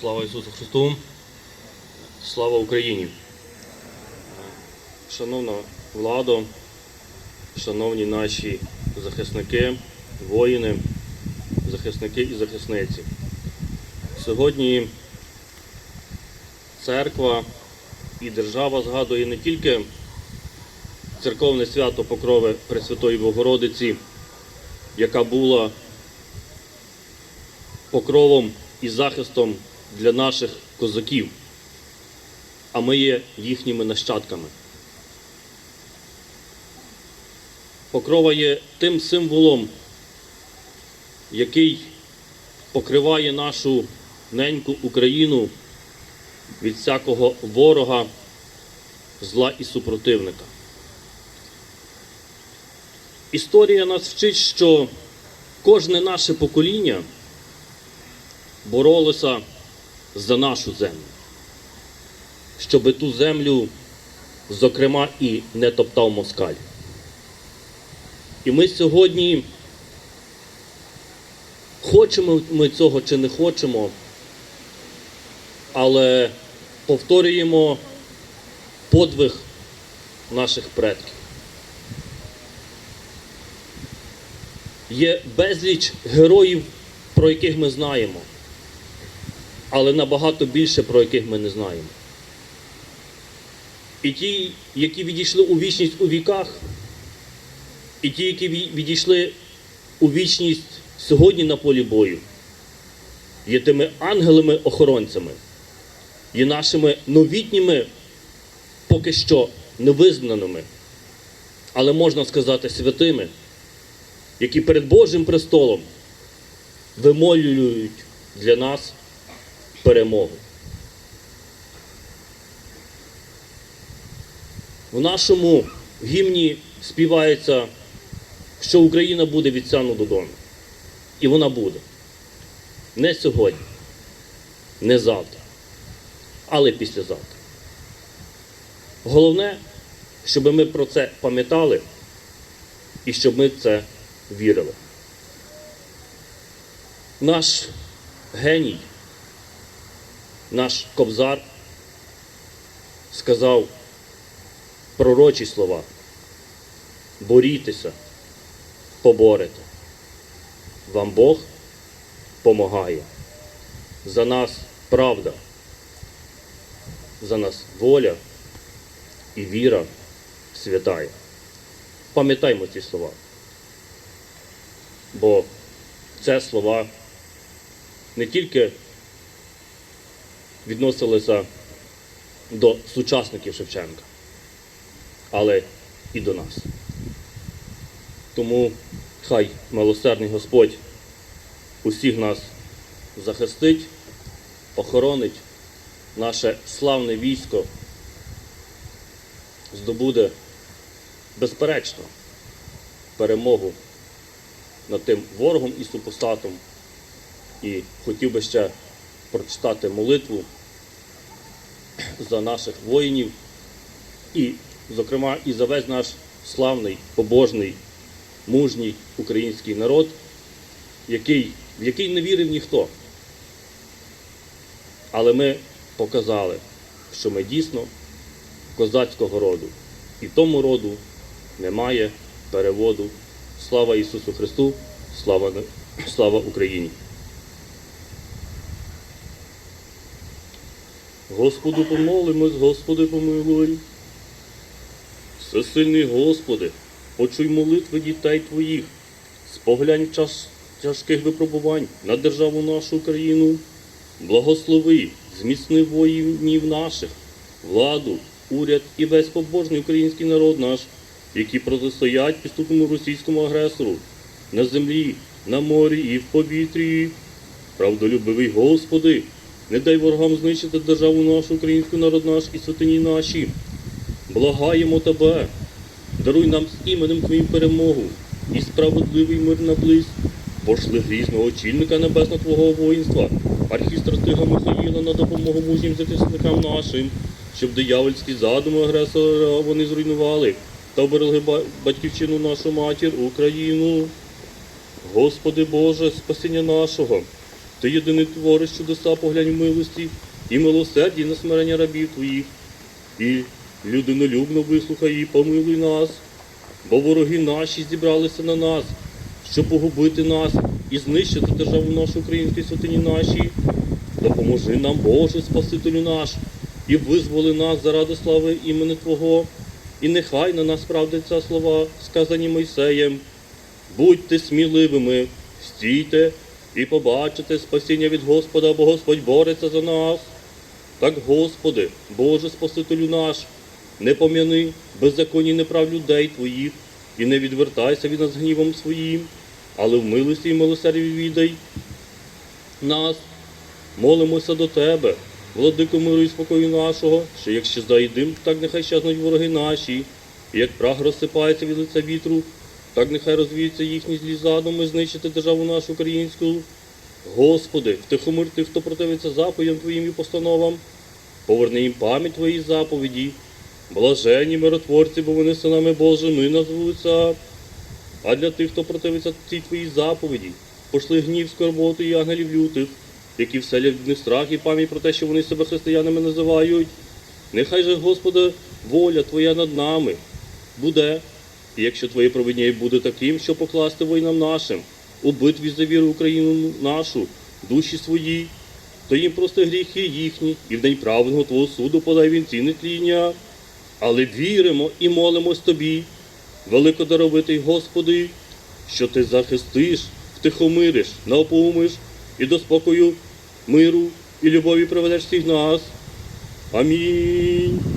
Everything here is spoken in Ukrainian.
Слава Ісусу Христу! Слава Україні! Шановна владо, шановні наші захисники, воїни, захисники і захисниці. Сьогодні церква і держава згадує не тільки церковне свято Покрови Пресвятої Богородиці, яка була покровом і захистом для наших козаків, а ми є їхніми нащадками. Покрова є тим символом, який покриває нашу неньку Україну від всякого ворога, зла і супротивника. Історія нас вчить, що кожне наше покоління боролося за нашу землю, щоби ту землю, зокрема, і не топтав москаль. І ми сьогодні, хочемо ми цього чи не хочемо, але повторюємо подвиг наших предків. Є безліч героїв, про яких ми знаємо, але набагато більше про яких ми не знаємо. І ті, які відійшли у вічність у віках, і ті, які відійшли у вічність сьогодні на полі бою, є тими ангелами-охоронцями, є нашими новітніми, поки що невизнаними, але можна сказати святими, які перед Божим престолом вимолюють для нас перемогу. В нашому гімні співається, що Україна буде від сяну додому. І вона буде. Не сьогодні, не завтра, але післязавтра. Головне, щоб ми про це пам'ятали і щоб ми в це вірили. Наш геній, наш кобзар сказав пророчі слова. Борітеся, поборете. Вам Бог помагає. За нас правда, за нас воля і віра святая. Пам'ятаймо ці слова. Бо це слова не тільки відносилися до сучасників Шевченка, але і до нас. Тому хай милосердний Господь усіх нас захистить, охоронить наше славне військо, здобуде безперечно перемогу над тим ворогом і супостатом. І хотів би ще прочитати молитву за наших воїнів і, зокрема, і за весь наш славний, побожний, мужній український народ, який, в який не вірив ніхто. Але ми показали, що ми дійсно козацького роду. І тому роду немає переводу. Слава Ісусу Христу, слава, слава Україні! Господу помолимось, Господи помилуй. Всесильний Господи, почуй молитви дітей Твоїх, споглянь час тяжких випробувань на державу нашу Україну. Благослови, зміцни воїнів наших, владу, уряд і весь побожний український народ наш, які протистоять підступному російському агресору на землі, на морі і в повітрі. Правдолюбивий Господи, не дай ворогам знищити державу нашу, українську народ наш і святині наші. Благаємо Тебе, даруй нам з іменем Твоїм перемогу і справедливий мир наблизь. Пошли грізного очільника небесного Твого воїнства, архістратига Михаїла на допомогу мужнім захисникам нашим, щоб диявольські задуми агресора вони зруйнували та оберегли батьківщину нашу матір, Україну. Господи Боже, спасіння нашого, Ти єдиний твориш чудеса, поглянь в милості і милосерді на смирення рабів твоїх. І людинолюбно вислухай і помилуй нас, бо вороги наші зібралися на нас, щоб погубити нас і знищити державу нашу українській святині нашій. Допоможи нам, Боже, Спасителю наш, і визволи нас заради слави імени Твого, і нехай на нас справдяться слова, сказані Мойсеєм. Будьте сміливими, стійте і побачите спасіння від Господа, бо Господь бореться за нас. Так, Господи, Боже Спасителю наш, не пом'яни беззаконні неправ людей Твоїх, і не відвертайся від нас гнівом своїм, але в милості і милосерді віддай нас. Молимося до Тебе, владико миру і спокою нашого, що як щезає дим, так нехай щезнуть вороги наші, і як прах розсипається від лиця вітру, так нехай розвіються їхні злі задуми знищити державу нашу українську. Господи, втихомир тих, хто противиться заповідям Твоїм і постановам, поверни їм пам'ять Твоїй заповіді, блаженні миротворці, бо вони синами Божими назвуться. А для тих, хто противиться цій твоїй заповіді, пошли гнів, скорботу і ангелів лютих, які вселять в них страх і пам'ять про те, що вони себе християнами називають. Нехай же, Господи, воля Твоя над нами буде, і якщо Твоє провидіння буде таким, що покласти воїнам нашим у битві за віру Україну нашу, душі свої, то їм прости гріхи їхні, і в день праведного Твого суду подай вінці нетління. Але віримо і молимось Тобі, великодаровитий Господи, що Ти захистиш, втихомириш, наопумиш і до спокою, миру і любові приведеш всіх нас. Амінь.